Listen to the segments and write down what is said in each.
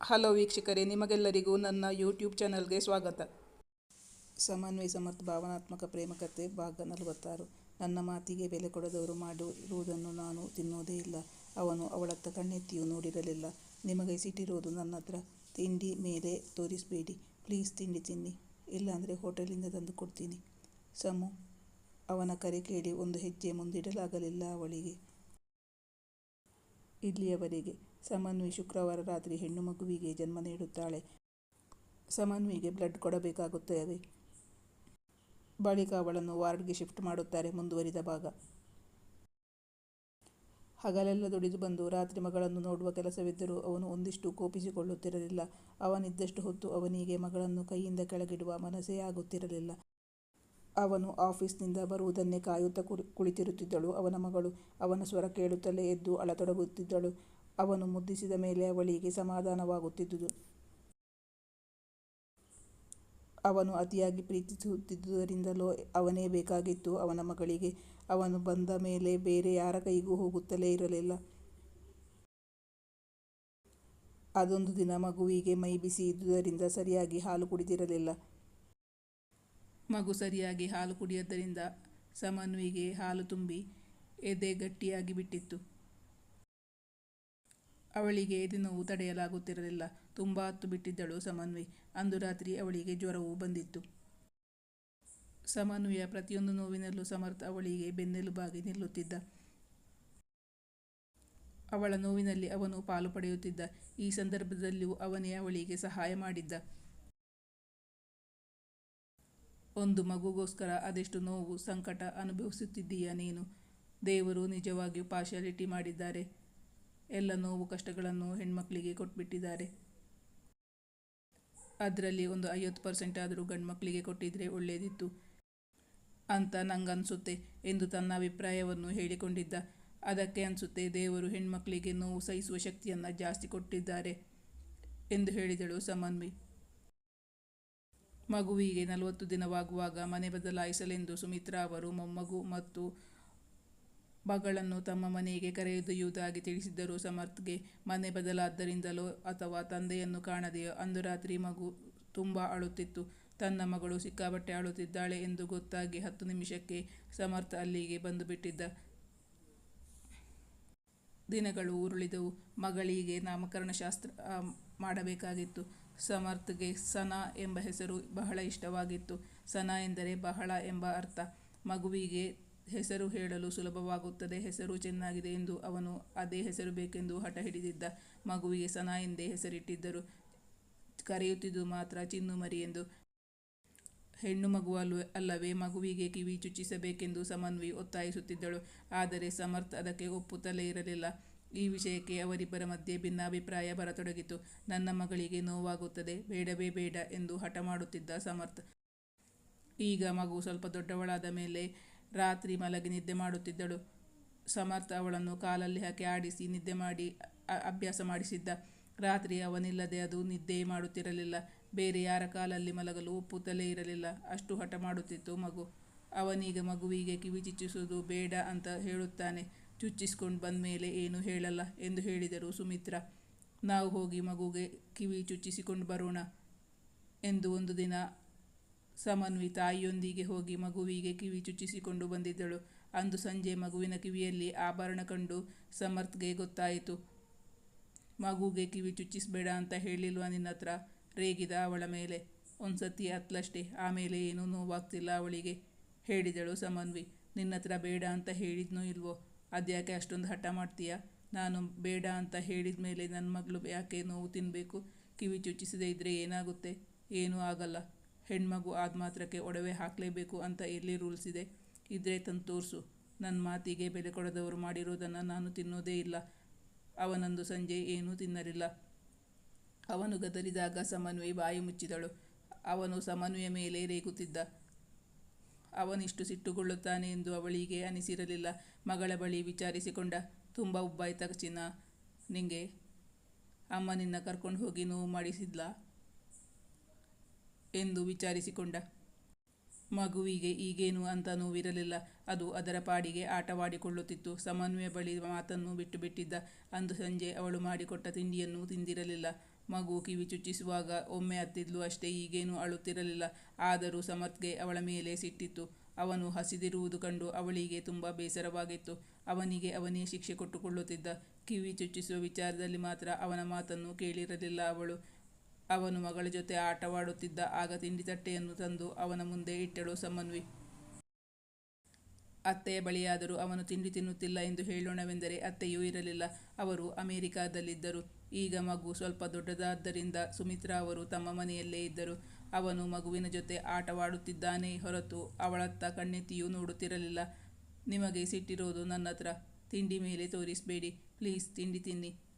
Hello ವೀಕ್ಷಕರೇ, ನಿಮಗೆಲ್ಲರಿಗೂ ನನ್ನ ಯೂಟ್ಯೂಬ್ ಚಾನಲ್ಗೆ ಸ್ವಾಗತ. ಸಮನ್ವಯ ಸಮರ್ಥ, ಭಾವನಾತ್ಮಕ ಪ್ರೇಮಕತೆ ಭಾಗ ನಲವತ್ತಾರು. ನನ್ನ ಮಾತಿಗೆ ಬೆಲೆ ಕೊಡದವರು ಮಾಡಿರುವುದನ್ನು ನಾನು ತಿನ್ನೋದೇ ಇಲ್ಲ. ಅವನು ಅವಳತ್ತ ಕಣ್ಣೆತ್ತಿಯೂ ನೋಡಿರಲಿಲ್ಲ. ನಿಮಗೆ ಸಿಟ್ಟಿರೋದು ನನ್ನ ಹತ್ರ. ತಿಂಡಿ ಮೇಲೆ ತೋರಿಸಬೇಡಿ. ಪ್ಲೀಸ್ ತಿಂಡಿ ತಿನ್ನಿ. ಇಲ್ಲಾಂದರೆ ಹೋಟೆಲಿಂದ ತಂದು ಕೊಡ್ತೀನಿ. ಸಮು, ಅವನ ಕರೆ ಕೇಳಿ ಒಂದು ಹೆಜ್ಜೆ ಮುಂದಿಡಲಾಗಲಿಲ್ಲ ಅವಳಿಗೆ. ಇಲ್ಲಿಯವರೆಗೆ ಸಮನ್ವಿ ಶುಕ್ರವಾರ ರಾತ್ರಿ ಹೆಣ್ಣು ಮಗುವಿಗೆ ಜನ್ಮ ನೀಡುತ್ತಾಳೆ. ಸಮನ್ವಿಗೆ ಬ್ಲಡ್ ಕೊಡಬೇಕಾಗುತ್ತದೆ ಬಳಿಕ ಅವಳನ್ನು ವಾರ್ಡ್ಗೆ ಶಿಫ್ಟ್ ಮಾಡುತ್ತಾರೆ ಮುಂದುವರಿದ ಭಾಗ. ಹಗಲೆಲ್ಲ ದುಡಿದು ಬಂದು ರಾತ್ರಿ ಮಗಳನ್ನು ನೋಡುವ ಕೆಲಸವಿದ್ದರೂ ಅವನು ಒಂದಿಷ್ಟು ಕೋಪಿಸಿಕೊಳ್ಳುತ್ತಿರಲಿಲ್ಲ. ಅವನಿದ್ದಷ್ಟು ಹೊತ್ತು ಅವನಿಗೆ ಮಗಳನ್ನು ಕೈಯಿಂದ ಕೆಳಗಿಡುವ ಮನಸ್ಸೇ ಆಗುತ್ತಿರಲಿಲ್ಲ. ಅವನು ಆಫೀಸ್ನಿಂದ ಬರುವುದನ್ನೇ ಕಾಯುತ್ತಾ ಕುಳಿತಿರುತ್ತಿದ್ದಳು ಅವನ ಮಗಳು. ಅವನ ಸ್ವರ ಕೇಳುತ್ತಲೇ ಎದ್ದು ಅಳತೊಡಗುತ್ತಿದ್ದಳು. ಅವನು ಮುದ್ದಿಸಿದ ಮೇಲೆ ಅವಳಿಗೆ ಸಮಾಧಾನವಾಗುತ್ತಿದ್ದುದು. ಅವನು ಅತಿಯಾಗಿ ಪ್ರೀತಿಸುತ್ತಿದ್ದುದರಿಂದಲೋ ಅವನೇ ಬೇಕಾಗಿತ್ತು ಅವನ ಮಗಳಿಗೆ. ಅವನು ಬಂದ ಮೇಲೆ ಬೇರೆ ಯಾರ ಕೈಗೂ ಹೋಗುತ್ತಲೇ ಇರಲಿಲ್ಲ. ಅದೊಂದು ದಿನ ಮಗುವಿಗೆ ಮೈ ಬಿಸಿ ಇದ್ದುದರಿಂದ ಸರಿಯಾಗಿ ಹಾಲು ಕುಡಿದಿರಲಿಲ್ಲ. ಮಗು ಸರಿಯಾಗಿ ಹಾಲು ಕುಡಿಯದ್ದರಿಂದ ಸಮನ್ವಿಗೆ ಹಾಲು ತುಂಬಿ ಎದೆ ಗಟ್ಟಿಯಾಗಿ ಬಿಟ್ಟಿತ್ತು. ಅವಳಿಗೆ ದಿನವೂ ನೋವು ತಡೆಯಲಾಗುತ್ತಿರಲಿಲ್ಲ. ತುಂಬ ಹೊತ್ತು ಬಿಟ್ಟಿದ್ದಳು ಸಮನ್ವಿ ಅಂದು ರಾತ್ರಿ ಅವಳಿಗೆ ಜ್ವರವೂ ಬಂದಿತ್ತು. ಸಮನ್ವಯ ಪ್ರತಿಯೊಂದು ನೋವಿನಲ್ಲೂ ಸಮರ್ಥ ಅವಳಿಗೆ ಬೆನ್ನೆಲುಬಾಗಿ ನಿಲ್ಲುತ್ತಿದ್ದ. ಅವಳ ನೋವಿನಲ್ಲಿ ಅವನು ಪಾಲು ಪಡೆಯುತ್ತಿದ್ದ. ಈ ಸಂದರ್ಭದಲ್ಲಿಯೂ ಅವನೇ ಅವಳಿಗೆ ಸಹಾಯ ಮಾಡಿದ್ದ. ಒಂದು ಮಗುಗೋಸ್ಕರ ಅದೆಷ್ಟು ನೋವು, ಸಂಕಟ ಅನುಭವಿಸುತ್ತಿದ್ದೀಯ ನೀನು? ದೇವರು ನಿಜವಾಗಿಯೂ ಪಾರ್ಶಾಲಿಟಿ ಮಾಡಿದ್ದಾರೆ. ಎಲ್ಲ ನೋವು ಕಷ್ಟಗಳನ್ನು ಹೆಣ್ಮಕ್ಕಳಿಗೆ ಕೊಟ್ಬಿಟ್ಟಿದ್ದಾರೆ. ಅದರಲ್ಲಿ ಒಂದು ಐವತ್ತು ಪರ್ಸೆಂಟ್ ಆದರೂ ಗಂಡ್ಮಕ್ಕಳಿಗೆ ಕೊಟ್ಟಿದ್ರೆ ಒಳ್ಳೆಯದಿತ್ತು ಅಂತ ನಂಗನ್ಸುತ್ತೆ ಎಂದು ತನ್ನ ಅಭಿಪ್ರಾಯವನ್ನು ಹೇಳಿಕೊಂಡಿದ್ದ. ಅದಕ್ಕೆ ಅನಿಸುತ್ತೆ ದೇವರು ಹೆಣ್ಮಕ್ಕಳಿಗೆ ನೋವು ಸಹಿಸುವ ಶಕ್ತಿಯನ್ನು ಜಾಸ್ತಿ ಕೊಟ್ಟಿದ್ದಾರೆ ಎಂದು ಹೇಳಿದಳು ಸಮನ್ವಿ. ಮಗುವಿಗೆ ನಲವತ್ತು ದಿನವಾಗುವಾಗ ಮನೆ ಬದಲಾಯಿಸಲೆಂದು ಸುಮಿತ್ರಾ ಅವರು ಮೊಮ್ಮಗು ಮತ್ತು ಮಗಳನ್ನು ತಮ್ಮ ಮನೆಗೆ ಕರೆದೊಯ್ಯುವುದಾಗಿ ತಿಳಿಸಿದ್ದರು ಸಮರ್ಥ್ಗೆ ಮನೆ ಬದಲಾದ್ದರಿಂದಲೋ ಅಥವಾ ತಂದೆಯನ್ನು ಕಾಣದೆಯೋ ಅಂದು ರಾತ್ರಿ ಮಗು ತುಂಬ ಅಳುತ್ತಿತ್ತು. ತನ್ನ ಮಗಳು ಸಿಕ್ಕಾಪಟ್ಟೆ ಅಳುತ್ತಿದ್ದಾಳೆ ಎಂದು ಗೊತ್ತಾಗಿ ಹತ್ತು ನಿಮಿಷಕ್ಕೆ ಸಮರ್ಥ ಅಲ್ಲಿಗೆ ಬಂದು ಬಿಟ್ಟಿದ್ದ. ದಿನಗಳು ಉರುಳಿದವು. ಮಗಳಿಗೆ ನಾಮಕರಣ ಶಾಸ್ತ್ರ ಮಾಡಬೇಕಾಗಿತ್ತು. ಸಮರ್ಥ್ಗೆ ಸನಾ ಎಂಬ ಹೆಸರು ಬಹಳ ಇಷ್ಟವಾಗಿತ್ತು. ಸನಾ ಎಂದರೆ ಬಹಳ ಎಂಬ ಅರ್ಥ. ಮಗುವಿಗೆ ಹೆಸರು ಹೇಳಲು ಸುಲಭವಾಗುತ್ತದೆ. ಹೆಸರು ಚೆನ್ನಾಗಿದೆ ಎಂದು ಅವನು ಅದೇ ಹೆಸರು ಬೇಕೆಂದು ಹಠ ಹಿಡಿದಿದ್ದ ಮಗುವಿಗೆ ಸನಾ ಎಂದೇ ಹೆಸರಿಟ್ಟಿದ್ದರು. ಕರೆಯುತ್ತಿದ್ದು ಮಾತ್ರ ಚಿನ್ನು ಮರಿ ಎಂದು. ಹೆಣ್ಣು ಮಗು ಅಲ್ಲವೇ? ಮಗುವಿಗೆ ಕಿವಿ ಚುಚ್ಚಿಸಬೇಕೆಂದು ಸಮನ್ವಿ ಒತ್ತಾಯಿಸುತ್ತಿದ್ದಳು. ಆದರೆ ಸಮರ್ಥ್ ಅದಕ್ಕೆ ಒಪ್ಪುತ್ತಲೇ ಇರಲಿಲ್ಲ. ಈ ವಿಷಯಕ್ಕೆ ಅವರಿಬ್ಬರ ಮಧ್ಯೆ ಭಿನ್ನಾಭಿಪ್ರಾಯ ಬರತೊಡಗಿತು. ನನ್ನ ಮಗಳಿಗೆ ನೋವಾಗುತ್ತದೆ. ಬೇಡವೇ ಬೇಡ ಎಂದು ಹಠ ಮಾಡುತ್ತಿದ್ದ ಸಮರ್ಥ್. ಈಗ ಮಗು ಸ್ವಲ್ಪ ದೊಡ್ಡವಳಾದ ಮೇಲೆ ರಾತ್ರಿ ಮಲಗಿ ನಿದ್ದೆ ಮಾಡುತ್ತಿದ್ದಳು. ಸಮರ್ಥ ಅವಳನ್ನು ಕಾಲಲ್ಲಿ ಹಾಕಿ ಆಡಿಸಿ ನಿದ್ದೆ ಮಾಡಿ ಅಭ್ಯಾಸ ಮಾಡಿಸಿದ್ದ. ರಾತ್ರಿ ಅವನಿಲ್ಲದೆ ಅದು ನಿದ್ದೆ ಮಾಡುತ್ತಿರಲಿಲ್ಲ. ಬೇರೆ ಯಾರ ಕಾಲಲ್ಲಿ ಮಲಗಲು ಒಪ್ಪುತ್ತಲೇ ಇರಲಿಲ್ಲ. ಅಷ್ಟು ಹಠ ಮಾಡುತ್ತಿತ್ತು ಮಗು. ಅವನೀಗ ಮಗುವಿಗೆ ಕಿವಿ ಚುಚ್ಚಿಸುವುದು ಬೇಡ ಅಂತ ಹೇಳುತ್ತಾನೆ. ಚುಚ್ಚಿಸ್ಕೊಂಡು ಬಂದ ಮೇಲೆ ಏನು ಹೇಳಲ್ಲ ಎಂದು ಹೇಳಿದರು ಸುಮಿತ್ರ. ನಾವು ಹೋಗಿ ಮಗುಗೆ ಕಿವಿ ಚುಚ್ಚಿಸಿಕೊಂಡು ಬರೋಣ ಎಂದು ಒಂದು ದಿನ ಸಮನ್ವಿ ತಾಯಿಯೊಂದಿಗೆ ಹೋಗಿ ಮಗುವಿಗೆ ಕಿವಿ ಚುಚ್ಚಿಸಿಕೊಂಡು ಬಂದಿದ್ದಳು. ಅಂದು ಸಂಜೆ ಮಗುವಿನ ಕಿವಿಯಲ್ಲಿ ಆಭರಣ ಕಂಡು ಸಮರ್ಥ್ಗೆ ಗೊತ್ತಾಯಿತು. ಮಗುಗೆ ಕಿವಿ ಚುಚ್ಚಿಸಬೇಡ ಅಂತ ಹೇಳಿಲ್ವ ನಿನ್ನ ಹತ್ರ ರೇಗಿದ ಅವಳ ಮೇಲೆ. ಒಂದ್ಸತಿ ಅತ್ಲಷ್ಟೇ ಆಮೇಲೆ ಏನೂ ನೋವಾಗ್ತಿಲ್ಲ ಅವಳಿಗೆ. ಹೇಳಿದಳು ಸಮನ್ವಿ ನಿನ್ನ ಹತ್ರ ಬೇಡ ಅಂತ ಹೇಳಿದ್ನೋ ಇಲ್ವೋ? ಅದ್ಯಾಕೆ ಅಷ್ಟೊಂದು ಹಠ ಮಾಡ್ತೀಯ? ನಾನು ಬೇಡ ಅಂತ ಹೇಳಿದ ಮೇಲೆ ನನ್ನ ಮಗಳು ಯಾಕೆ ನೋವು ತಿನ್ನಬೇಕು ಕಿವಿ ಚುಚ್ಚಿಸದೇ ಇದ್ದರೆ ಏನಾಗುತ್ತೆ? ಏನೂ ಆಗಲ್ಲ. ಹೆಣ್ಮಗು ಆದ ಮಾತ್ರಕ್ಕೆ ಒಡವೆ ಹಾಕಲೇಬೇಕು ಅಂತ ಎಲ್ಲಿ ರೂಲ್ಸ್ ಇದೆ. ಇದ್ರೆ ತಂದು ತೋರಿಸು ನನ್ನ ಮಾತಿಗೆ ಬೆಲೆ ಕೊಡದವರು ಮಾಡಿರೋದನ್ನು ನಾನು ತಿನ್ನೋದೇ ಇಲ್ಲ. ಅವನಂದು ಸಂಜೆ ಏನೂ ತಿನ್ನಲಿಲ್ಲ. ಅವನು ಗದರಿದಾಗ ಸಮನ್ವಿ ಬಾಯಿ ಮುಚ್ಚಿದಳು. ಅವನು ಸಮನ್ವಯ ಮೇಲೆ ರೇಗುತ್ತಿದ್ದ. ಅವನಿಷ್ಟು ಸಿಟ್ಟುಗೊಳ್ಳುತ್ತಾನೆ ಎಂದು ಅವಳಿಗೆ ಅನಿಸಿರಲಿಲ್ಲ. ಮಗಳ ಬಳಿ ವಿಚಾರಿಸಿಕೊಂಡ, ತುಂಬ ಉಬ್ಬಾಯ್ತ ಚಿನ್ನ. ನಿಂಗೆ ಅಮ್ಮ ನಿನ್ನ ಕರ್ಕೊಂಡು ಹೋಗಿ ನೋವು ಮಾಡಿಸಿದ್ಲಾ? ಎಂದು ವಿಚಾರಿಸಿಕೊಂಡ. ಮಗುವಿಗೆ ಈಗೇನು ಅಂತ ನೋವಿರಲಿಲ್ಲ. ಅದು ಅದರ ಪಾಡಿಗೆ ಆಟವಾಡಿಕೊಳ್ಳುತ್ತಿತ್ತು. ಸಮನ್ವಯ ಬಳಿ ಮಾತನ್ನು ಬಿಟ್ಟು ಬಿಟ್ಟಿದ್ದ ಅಂದು ಸಂಜೆ ಅವಳು ಮಾಡಿಕೊಟ್ಟ ತಿಂಡಿಯನ್ನು ತಿಂದಿರಲಿಲ್ಲ. ಮಗು ಕಿವಿ ಚುಚ್ಚಿಸುವಾಗ ಒಮ್ಮೆ ಅತ್ತಿದ್ಲು ಅಷ್ಟೇ, ಈಗೇನು ಅಳುತ್ತಿರಲಿಲ್ಲ. ಆದರೂ ಸಮರ್ಥ್ಗೆ ಅವಳ ಮೇಲೆ ಸಿಟ್ಟಿತ್ತು. ಅವನು ಹಸಿದಿರುವುದು ಕಂಡು ಅವಳಿಗೆ ತುಂಬ ಬೇಸರವಾಗಿತ್ತು. ಅವನಿಗೆ ಅವನೇ ಶಿಕ್ಷೆ ಕೊಟ್ಟುಕೊಳ್ಳುತ್ತಿದ್ದ. ಕಿವಿ ಚುಚ್ಚಿಸುವ ವಿಚಾರದಲ್ಲಿ ಮಾತ್ರ ಅವನ ಮಾತನ್ನು ಕೇಳಿರಲಿಲ್ಲ ಅವಳು. ಅವನು ಮಗಳ ಜೊತೆ ಆಟವಾಡುತ್ತಿದ್ದ ಆಗ ತಿಂಡಿ ತಟ್ಟೆಯನ್ನು ತಂದು ಅವನ ಮುಂದೆ ಇಟ್ಟಳು ಸಮನ್ವಿ. ಅತ್ತೆಯ ಬಳಿಯಾದರೂ ಅವನು ತಿಂಡಿ ತಿನ್ನುತ್ತಿಲ್ಲ ಎಂದು ಹೇಳೋಣವೆಂದರೆ ಅತ್ತೆಯೂ ಇರಲಿಲ್ಲ. ಅವರು ಅಮೆರಿಕಾದಲ್ಲಿದ್ದರು. ಈಗ ಮಗು ಸ್ವಲ್ಪ ದೊಡ್ಡದಾದ್ದರಿಂದ ಸುಮಿತ್ರಾ ಅವರು ತಮ್ಮ ಮನೆಯಲ್ಲೇ ಇದ್ದರು. ಅವನು ಮಗುವಿನ ಜೊತೆ ಆಟವಾಡುತ್ತಿದ್ದಾನೆ ಹೊರತು ಅವಳತ್ತ ಕಣ್ಣೆತ್ತಿಯೂ ನೋಡುತ್ತಿರಲಿಲ್ಲ. ನಿಮಗೆ ಸಿಟ್ಟಿರೋದು ನನ್ನ ಹತ್ರ ತಿಂಡಿ ಮೇಲೆ ತೋರಿಸಬೇಡಿ. ಪ್ಲೀಸ್ ತಿಂಡಿ ತಿನ್ನಿ.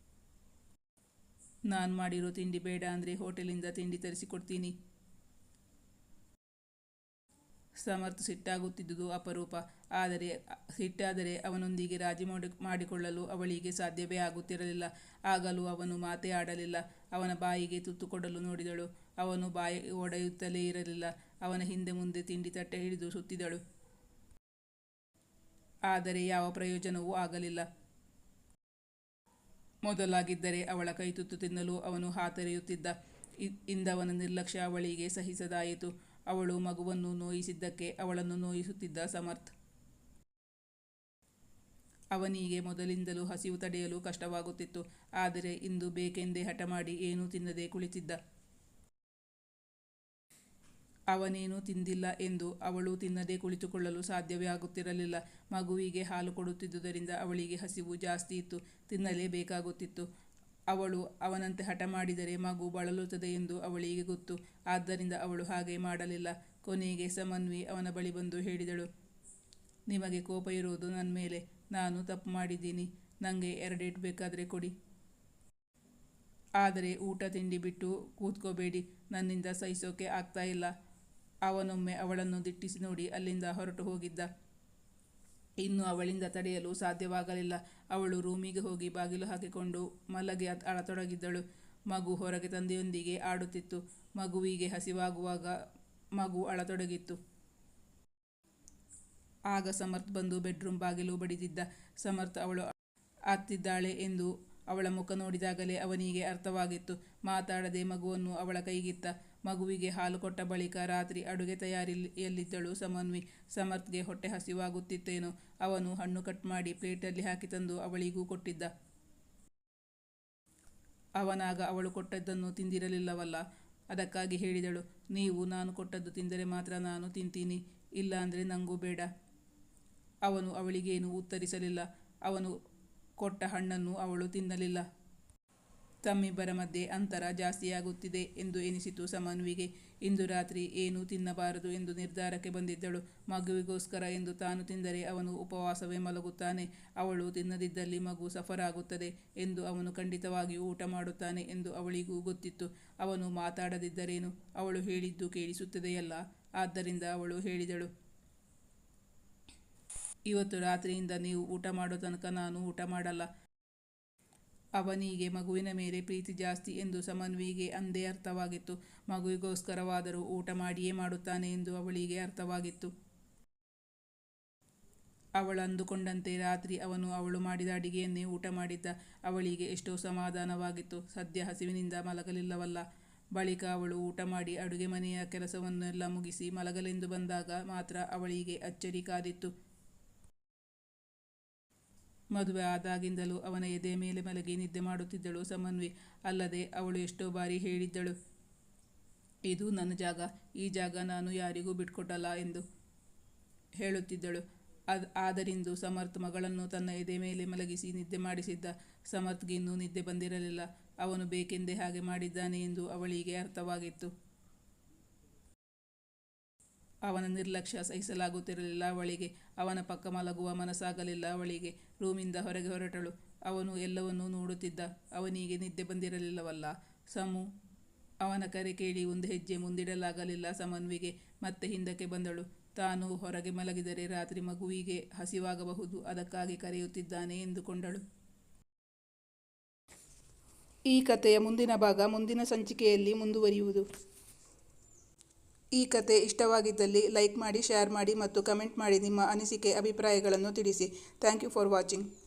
ನಾನು ಮಾಡಿರೋ ತಿಂಡಿ ಬೇಡ ಅಂದರೆ ಹೋಟೆಲಿಂದ ತಿಂಡಿ ತರಿಸಿಕೊಡ್ತೀನಿ. ಸಮರ್ಥ ಸಿಟ್ಟಾಗುತ್ತಿದ್ದುದು ಅಪರೂಪ. ಆದರೆ, ಸಿಟ್ಟಾದರೆ ಅವನೊಂದಿಗೆ ರಾಜಿ ಮಾಡಿ, ಮಾಡಿಕೊಳ್ಳಲು ಅವಳಿಗೆ ಸಾಧ್ಯವೇ ಆಗುತ್ತಿರಲಿಲ್ಲ. ಆಗಲೂ ಅವನು ಮಾತೇ ಆಡಲಿಲ್ಲ. ಅವನ ಬಾಯಿಗೆ ತುತ್ತು ಕೊಡಲು ನೋಡಿದಳು. ಅವನು ಬಾಯಿ ಒಡೆಯುತ್ತಲೇ ಇರಲಿಲ್ಲ. ಅವನ ಹಿಂದೆ ಮುಂದೆ ತಿಂಡಿ ತಟ್ಟೆ ಹಿಡಿದು ಸುತ್ತಿದಳು. ಆದರೆ ಯಾವ ಪ್ರಯೋಜನವೂ ಆಗಲಿಲ್ಲ. ಮೊದಲಾಗಿದ್ದರೆ ಅವಳ ಕೈತುತ್ತು ತಿನ್ನಲು ಅವನು ಹಾತರೆಯುತ್ತಿದ್ದ. ಇಂದವನ ನಿರ್ಲಕ್ಷ್ಯ ಅವಳಿಗೆ ಸಹಿಸದಾಯಿತು. ಅವಳು ಮಗುವನ್ನು ನೋಯಿಸಿದ್ದಕ್ಕೆ ಅವಳನ್ನು ನೋಯಿಸುತ್ತಿದ್ದ ಸಮರ್ಥ್. ಅವನಿಗೆ ಮೊದಲಿಂದಲೂ ಹಸಿವು ತಡೆಯಲು ಕಷ್ಟವಾಗುತ್ತಿತ್ತು. ಆದರೆ ಇಂದು ಬೇಕೆಂದೇ ಹಠ ಮಾಡಿ ಏನೂ ತಿನ್ನದೆ ಕುಳಿತಿದ್ದ. ಅವನೇನೂ ತಿಂದಿಲ್ಲ ಎಂದು ಅವಳು ತಿನ್ನದೇ ಕುಳಿತುಕೊಳ್ಳಲು ಸಾಧ್ಯವೇ ಆಗುತ್ತಿರಲಿಲ್ಲ. ಮಗುವಿಗೆ ಹಾಲು ಕೊಡುತ್ತಿದ್ದುದರಿಂದ ಅವಳಿಗೆ ಹಸಿವು ಜಾಸ್ತಿ ಇತ್ತು. ತಿನ್ನಲೇಬೇಕಾಗುತ್ತಿತ್ತು ಅವಳು ಅವನಂತೆ ಹಠ ಮಾಡಿದರೆ ಮಗು ಬಳಲುತ್ತದೆ ಎಂದು ಅವಳಿಗೆ ಗೊತ್ತು. ಆದ್ದರಿಂದ ಅವಳು ಹಾಗೆ ಮಾಡಲಿಲ್ಲ. ಕೊನೆಗೆ ಸಮನ್ವಿ ಅವನ ಬಳಿ ಬಂದು ಹೇಳಿದಳು, ನಿಮಗೆ ಕೋಪ ಇರುವುದು ನನ್ನ ಮೇಲೆ. ನಾನು ತಪ್ಪು ಮಾಡಿದ್ದೀನಿ. ನನಗೆ ಎರಡೇಟ್ ಬೇಕಾದರೆ ಕೊಡಿ. ಆದರೆ ಊಟ ತಿಂಡಿ ಬಿಟ್ಟು ಕೂತ್ಕೋಬೇಡಿ. ನನ್ನಿಂದ ಸಹಿಸೋಕೆ ಆಗ್ತಾ ಇಲ್ಲ. ಅವನೊಮ್ಮೆ ಅವಳನ್ನು ದಿಟ್ಟಿಸಿ ನೋಡಿ ಅಲ್ಲಿಂದ ಹೊರಟು ಹೋಗಿದ್ದ. ಇನ್ನು ಅವಳಿಂದ ತಡೆಯಲು ಸಾಧ್ಯವಾಗಲಿಲ್ಲ. ಅವಳು ರೂಮಿಗೆ ಹೋಗಿ ಬಾಗಿಲು ಹಾಕಿಕೊಂಡು ಮಲಗೆ ಅಳತೊಡಗಿದ್ದಳು. ಮಗು ಹೊರಗೆ ತಂದೆಯೊಂದಿಗೆ ಆಡುತ್ತಿತ್ತು. ಮಗುವಿಗೆ ಹಸಿವಾಗುವಾಗ ಮಗು ಅಳತೊಡಗಿತ್ತು. ಆಗ ಸಮರ್ಥ್ ಬಂದು ಬೆಡ್ರೂಮ್ ಬಾಗಿಲು ಬಡಿದಿದ್ದ. ಸಮರ್ಥ್ ಅವಳು ಆತ್ತಿದ್ದಾಳೆ ಎಂದು ಅವಳ ಮುಖ ನೋಡಿದಾಗಲೇ ಅವನಿಗೆ ಅರ್ಥವಾಗಿತ್ತು. ಮಾತಾಡದೆ ಮಗುವನ್ನು ಅವಳ ಕೈಗಿತ್ತ. ಮಗುವಿಗೆ ಹಾಲು ಕೊಟ್ಟ ಬಳಿಕ ರಾತ್ರಿ ಅಡುಗೆ ತಯಾರಿಯಲ್ಲಿದ್ದಳು ಸಮನ್ವಿ. ಸಮರ್ಥ್ಗೆ ಹೊಟ್ಟೆ ಹಸಿವಾಗುತ್ತಿತ್ತೇನೋ. ಅವನು ಹಣ್ಣು ಕಟ್ ಮಾಡಿ ಪ್ಲೇಟಲ್ಲಿ ಹಾಕಿ ತಂದು ಅವಳಿಗೂ ಕೊಟ್ಟಿದ್ದ. ಅವನಾಗ ಅವಳು ಕೊಟ್ಟದ್ದನ್ನು ತಿಂದಿರಲಿಲ್ಲವಲ್ಲ. ಅದಕ್ಕಾಗಿ ಹೇಳಿದಳು, ನೀವು ನಾನು ಕೊಟ್ಟದ್ದು ತಿಂದರೆ ಮಾತ್ರ ನಾನು ತಿಂತೀನಿ. ಇಲ್ಲ ಅಂದರೆ ನನಗೂ ಬೇಡ. ಅವನು ಅವಳಿಗೇನು ಉತ್ತರಿಸಲಿಲ್ಲ. ಅವನು ಕೊಟ್ಟ ಹಣ್ಣನ್ನು ಅವಳು ತಿನ್ನಲಿಲ್ಲ. ತಮ್ಮಿಬ್ಬರ ಮಧ್ಯೆ ಅಂತರ ಜಾಸ್ತಿಯಾಗುತ್ತಿದೆ ಎಂದು ಎನಿಸಿತು ಸಮನ್ವಿಗೆ. ಇಂದು ರಾತ್ರಿ ಏನೂ ತಿನ್ನಬಾರದು ಎಂದು ನಿರ್ಧಾರಕ್ಕೆ ಬಂದಿದ್ದಳು. ಮಗುವಿಗೋಸ್ಕರ ಎಂದು ತಾನು ತಿಂದರೆ ಅವನು ಉಪವಾಸವೇ ಮಲಗುತ್ತಾನೆ. ಅವಳು ತಿನ್ನದಿದ್ದಲ್ಲಿ ಮಗು ಸಫರಾಗುತ್ತದೆ ಎಂದು ಅವನು ಖಂಡಿತವಾಗಿಯೂ ಊಟ ಮಾಡುತ್ತಾನೆ ಎಂದು ಅವಳಿಗೂ ಗೊತ್ತಿತ್ತು. ಅವನು ಮಾತಾಡದಿದ್ದರೇನು? ಅವಳು ಹೇಳಿದ್ದು ಕೇಳಿಸುತ್ತದೆಯಲ್ಲ. ಆದ್ದರಿಂದ ಅವಳು ಹೇಳಿದಳು ಇವತ್ತು ರಾತ್ರಿಯಿಂದ ನೀವು ಊಟ ಮಾಡೋ ತನಕ ನಾನು ಊಟ ಮಾಡಲ್ಲ. ಅವನಿಗೆ ಮಗುವಿನ ಮೇಲೆ ಪ್ರೀತಿ ಜಾಸ್ತಿ ಎಂದು ಸಮನ್ವಿಗೆ ಅಂದೇ ಅರ್ಥವಾಗಿತ್ತು. ಮಗುವಿಗೋಸ್ಕರವಾದರೂ ಊಟ ಮಾಡಿಯೇ ಮಾಡುತ್ತಾನೆ ಎಂದು ಅವಳಿಗೆ ಅರ್ಥವಾಗಿತ್ತು. ಅವಳು ಅಂದುಕೊಂಡಂತೆ ರಾತ್ರಿ ಅವನು ಅವಳು ಮಾಡಿದ ಅಡಿಗೆಯನ್ನೇ ಊಟ ಮಾಡಿದ್ದ. ಅವಳಿಗೆ ಎಷ್ಟೋ ಸಮಾಧಾನವಾಗಿತ್ತು. ಸದ್ಯ ಹಸಿವಿನಿಂದ ಮಲಗಲಿಲ್ಲವಲ್ಲ. ಬಳಿಕ ಅವಳು ಊಟ ಮಾಡಿ ಅಡುಗೆ ಮನೆಯ ಕೆಲಸವನ್ನೆಲ್ಲ ಮುಗಿಸಿ ಮಲಗಲೆಂದು ಬಂದಾಗ ಮಾತ್ರ ಅವಳಿಗೆ ಅಚ್ಚರಿ ಕಾದಿತ್ತು. ಮದುವೆ ಆದಾಗಿಂದಲೂ ಅವನ ಎದೆ ಮೇಲೆ ಮಲಗಿ ನಿದ್ದೆ ಮಾಡುತ್ತಿದ್ದಳು ಸಮನ್ವಿ ಅಲ್ಲದೆ ಅವಳು ಎಷ್ಟೋ ಬಾರಿ ಹೇಳಿದ್ದಳು, ಇದು ನನ್ನ ಜಾಗ, ಈ ಜಾಗ ನಾನು ಯಾರಿಗೂ ಬಿಟ್ಕೊಟ್ಟಲ್ಲ ಎಂದು ಹೇಳುತ್ತಿದ್ದಳು. ಅದ್, ಆದರಿಂದು ಸಮರ್ಥ್ ಮಗಳನ್ನು ತನ್ನ ಎದೆ ಮೇಲೆ ಮಲಗಿಸಿ ನಿದ್ದೆ ಮಾಡಿಸಿದ್ದ ಸಮರ್ಥ್ಗೆ ಇನ್ನೂ ನಿದ್ದೆ ಬಂದಿರಲಿಲ್ಲ. ಅವನು ಬೇಕೆಂದೇ ಹಾಗೆ ಮಾಡಿದ್ದಾನೆ ಎಂದು ಅವಳಿಗೆ ಅರ್ಥವಾಗಿತ್ತು. ಅವನ ನಿರ್ಲಕ್ಷ್ಯ ಸಹಿಸಲಾಗುತ್ತಿರಲಿಲ್ಲ ಅವಳಿಗೆ. ಅವನ ಪಕ್ಕ ಮಲಗುವ ಮನಸ್ಸಾಗಲಿಲ್ಲ ಅವಳಿಗೆ. ರೂಮಿಂದ ಹೊರಗೆ ಹೊರಟಳು. ಅವನು ಎಲ್ಲವನ್ನೂ ನೋಡುತ್ತಿದ್ದ. ಅವನಿಗೆ ನಿದ್ದೆ ಬಂದಿರಲಿಲ್ಲವಲ್ಲ. ಸಮು, ಅವನ ಕರೆ ಕೇಳಿ ಒಂದು ಹೆಜ್ಜೆ ಮುಂದಿಡಲಾಗಲಿಲ್ಲ ಸಮನ್ವಿಗೆ. ಮತ್ತೆ ಹಿಂದಕ್ಕೆ ಬಂದಳು. ತಾನು ಹೊರಗೆ ಮಲಗಿದರೆ ರಾತ್ರಿ ಮಗುವಿಗೆ ಹಸಿವಾಗಬಹುದು. ಅದಕ್ಕಾಗಿ ಕರೆಯುತ್ತಿದ್ದಾನೆ ಎಂದುಕೊಂಡಳು. ಈ ಕಥೆಯ ಮುಂದಿನ ಭಾಗ ಮುಂದಿನ ಸಂಚಿಕೆಯಲ್ಲಿ ಮುಂದುವರಿಯುವುದು. ಈ ಕತೆ ಇಷ್ಟವಾಗಿದ್ದಲ್ಲಿ ಲೈಕ್ ಮಾಡಿ, ಶೇರ್ ಮಾಡಿ ಮತ್ತು ಕಮೆಂಟ್ ಮಾಡಿ ನಿಮ್ಮ ಅನಿಸಿಕೆ, ಅಭಿಪ್ರಾಯಗಳನ್ನು ತಿಳಿಸಿ. Thank you for watching.